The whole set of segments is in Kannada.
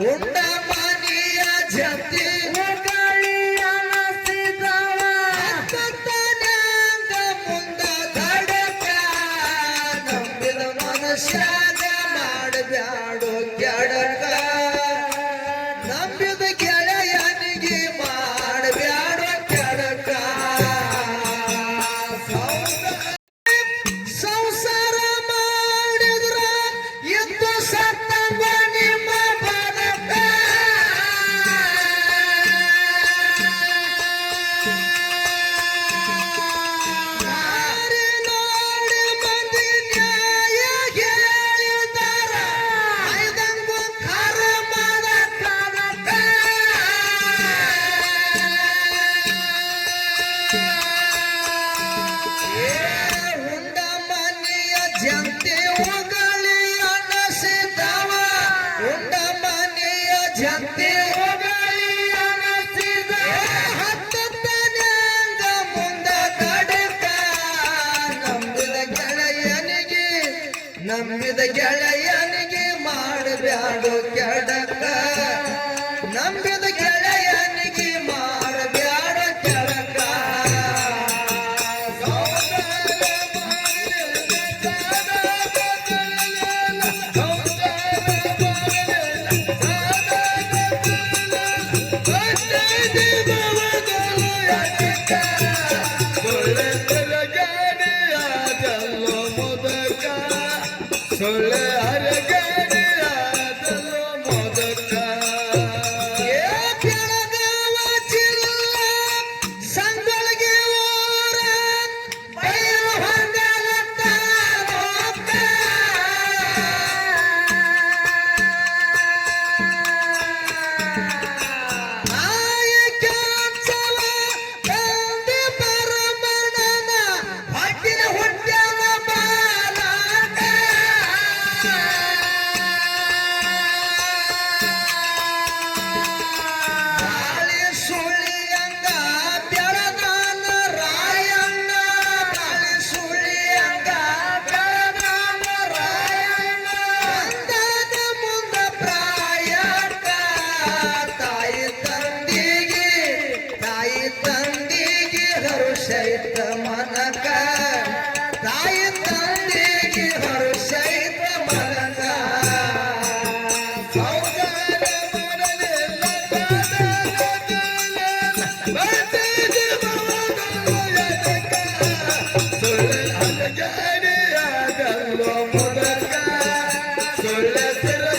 ಉಂಡ ಮನೆಯ ಜತಿ ಮುಂದ ತಡಕ ನಂಬಿದ ಮನುಷ್ಯಾಗ ಮಾಡಬ್ಯಾಡೋ ಕೆಡಕ. ನಂಬಿದ ಗೆಳೆಯನಿಗೆ ಮಾಡಬ್ಯಾಡೋ ಕೆಡಕ ನಂಬಿದ ಗೆಳೆಯನಿಗೆ ಮಾಡಬ್ಯಾಡ ಕೆಡಕ Yeah. சொல்ல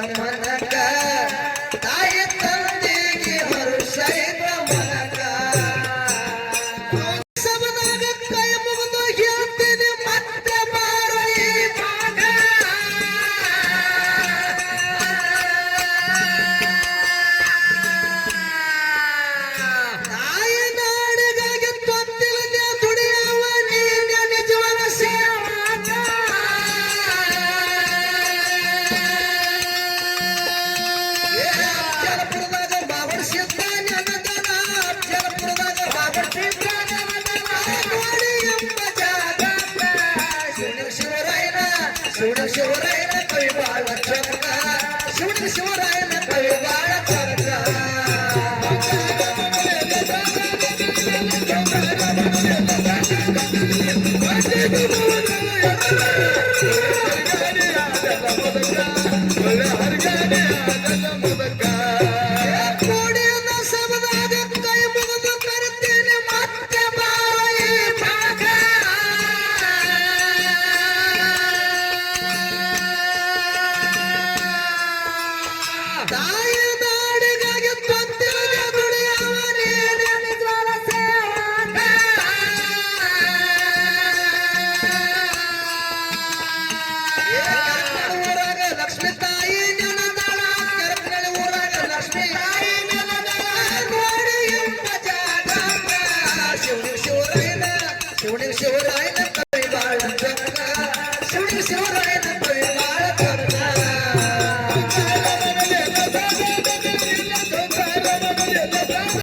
dale, dale. शिवड शिवराय काही बाळ चमका शिवड शिवराय काही बाळ चमका Thank you. शिवणी शिवराय ना शिवणी शिवराय ना शिवराय